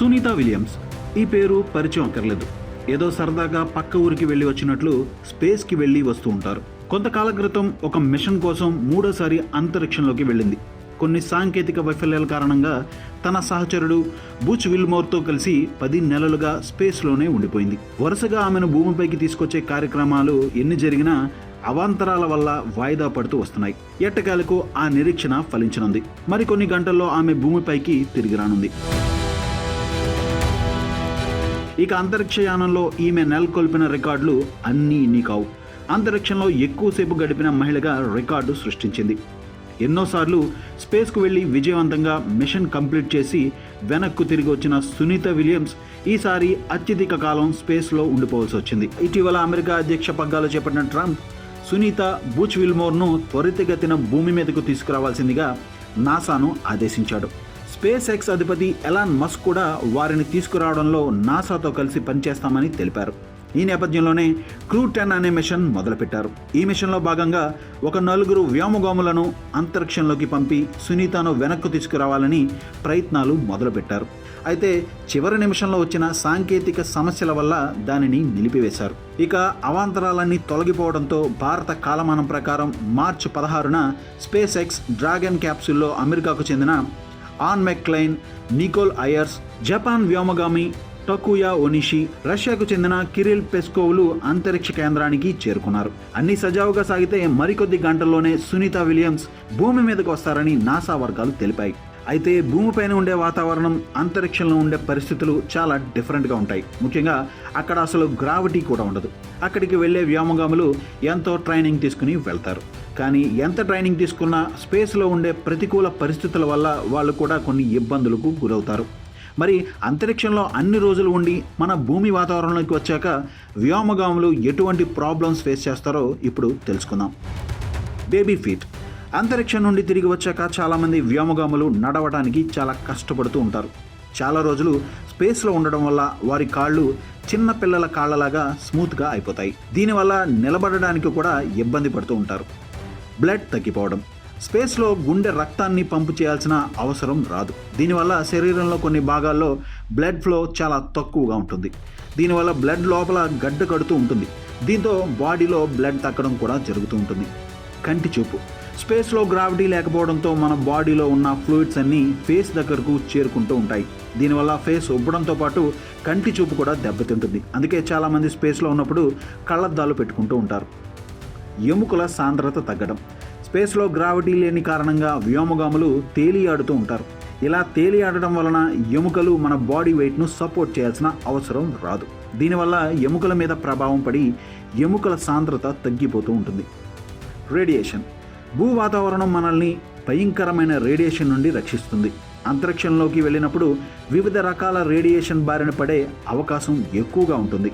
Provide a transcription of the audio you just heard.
Sunitha Williams. ఈ పేరు పరిచయం అక్కర్లేదు. ఏదో సరదాగా పక్క ఊరికి వెళ్ళి వచ్చినట్లు స్పేస్కి వెళ్ళి వస్తూ ఉంటారు. కొంతకాలం క్రితం ఒక మిషన్ కోసం మూడోసారి అంతరిక్షంలోకి వెళ్ళింది. కొన్ని సాంకేతిక వైఫల్యాల కారణంగా తన సహచరుడు బుచ్ విల్మోర్తో కలిసి పది నెలలుగా స్పేస్లోనే ఉండిపోయింది. వరుసగా ఆమెను భూమిపైకి తీసుకొచ్చే కార్యక్రమాలు ఎన్ని జరిగినా అవాంతరాల వల్ల వాయిదా పడుతూ వస్తున్నాయి. ఎట్టకాలకు ఆ నిరీక్షణ ఫలించనుంది. మరికొన్ని గంటల్లో ఆమె భూమిపైకి తిరిగి రానుంది. ఇక అంతరిక్షయానంలో ఈమె నెలకొల్పిన రికార్డులు అన్నీ ఇన్ని కావు అంతరిక్షంలో ఎక్కువసేపు గడిపిన మహిళగా రికార్డు సృష్టించింది. ఎన్నోసార్లు స్పేస్కు వెళ్ళి విజయవంతంగా మిషన్ కంప్లీట్ చేసి వెనక్కు తిరిగి వచ్చిన సునీత విలియమ్స్ ఈసారి అత్యధిక కాలం స్పేస్లో ఉండిపోవాల్సి వచ్చింది. ఇటీవల అమెరికా అధ్యక్ష పగ్గాలు చేపట్టిన ట్రంప్ సునీత బూచ్ విల్మోర్ను త్వరితగతిన భూమి మీదకు తీసుకురావాల్సిందిగా నాసాను ఆదేశించాడు. స్పేస్ ఎక్స్ అధిపతి ఎలాన్ మస్క్ కూడా వారిని తీసుకురావడంలో నాసాతో కలిసి పనిచేస్తామని తెలిపారు. ఈ నేపథ్యంలోనే క్రూ టెన్ అనే మిషన్ మొదలుపెట్టారు. ఈ మిషన్లో భాగంగా ఒక నలుగురు వ్యోమగాములను అంతరిక్షంలోకి పంపి సునీతను వెనక్కు తీసుకురావాలని ప్రయత్నాలు మొదలుపెట్టారు. అయితే చివరి నిమిషంలో వచ్చిన సాంకేతిక సమస్యల వల్ల దానిని నిలిపివేశారు. ఇక అవాంతరాలన్నీ తొలగిపోవడంతో భారత కాలమానం ప్రకారం మార్చి పదహారున స్పేస్ ఎక్స్ డ్రాగన్ క్యాప్సూల్లో అమెరికాకు చెందిన Anne McClain Nicole Ayers Japan వ్యోమగామి Takuya Onishi రష్యాకు చెందిన కిరిల్ పెస్కోవ్లు అంతరిక్ష కేంద్రానికి చేరుకున్నారు. అన్ని సజావుగా సాగితే మరికొద్ది గంటల్లోనే సునీత విలియమ్స్ భూమి మీదకు వస్తారని నాసా వర్గాలు తెలిపాయి. అయితే భూమిపైన ఉండే వాతావరణం అంతరిక్షంలో ఉండే పరిస్థితులు చాలా డిఫరెంట్గా ఉంటాయి. ముఖ్యంగా అక్కడ అసలు గ్రావిటీ కూడా ఉండదు. అక్కడికి వెళ్ళే వ్యోమగాములు ఎంతో ట్రైనింగ్ తీసుకుని వెళ్తారు. కానీ ఎంత ట్రైనింగ్ తీసుకున్నా స్పేస్లో ఉండే ప్రతికూల పరిస్థితుల వల్ల వాళ్ళు కూడా కొన్ని ఇబ్బందులకు గురవుతారు. మరి అంతరిక్షంలో అన్ని రోజులు ఉండి మన భూమి వాతావరణంలోకి వచ్చాక వ్యోమగాములు ఎటువంటి ప్రాబ్లమ్స్ ఫేస్ చేస్తారో ఇప్పుడు తెలుసుకుందాం. Baby feet. అంతరిక్షం నుండి తిరిగి వచ్చాక చాలామంది వ్యోమగాములు నడవడానికి చాలా కష్టపడుతూ ఉంటారు. చాలా రోజులు స్పేస్లో ఉండడం వల్ల వారి కాళ్ళు చిన్న పిల్లల కాళ్ళలాగా స్మూత్గా అయిపోతాయి. దీనివల్ల నిలబడడానికి కూడా ఇబ్బంది పడుతూ ఉంటారు. బ్లడ్ తగ్గిపోవడం. స్పేస్లో గుండె రక్తాన్ని పంపు చేయాల్సిన అవసరం రాదు. దీనివల్ల శరీరంలో కొన్ని భాగాల్లో బ్లడ్ ఫ్లో చాలా తక్కువగా ఉంటుంది. దీనివల్ల బ్లడ్ లోపల గడ్డ కడుతూ ఉంటుంది. దీంతో బాడీలో బ్లడ్ తగ్గడం కూడా జరుగుతూ ఉంటుంది. కంటి చూపు. స్పేస్లో గ్రావిటీ లేకపోవడంతో మన బాడీలో ఉన్న ఫ్లూయిడ్స్ అన్నీ ఫేస్ దగ్గరకు చేరుకుంటూ ఉంటాయి. దీనివల్ల ఫేస్ ఉబ్బడంతో పాటు కంటి చూపు కూడా దెబ్బతింటుంది. అందుకే చాలామంది స్పేస్లో ఉన్నప్పుడు కళ్ళద్దాలు పెట్టుకుంటూ ఉంటారు. ఎముకల సాంద్రత తగ్గడం. స్పేస్లో గ్రావిటీ లేని కారణంగా వ్యోమగాములు తేలియాడుతూ ఉంటారు. ఇలా తేలియాడడం వలన ఎముకలు మన బాడీ వెయిట్ను సపోర్ట్ చేయాల్సిన అవసరం రాదు. దీనివల్ల ఎముకల మీద ప్రభావం పడి ఎముకల సాంద్రత తగ్గిపోతూ ఉంటుంది. రేడియేషన్. భూ వాతావరణం మనల్ని భయంకరమైన రేడియేషన్ నుండి రక్షిస్తుంది. అంతరిక్షంలోకి వెళ్ళినప్పుడు వివిధ రకాల రేడియేషన్ బారిన పడే అవకాశం ఎక్కువగా ఉంటుంది.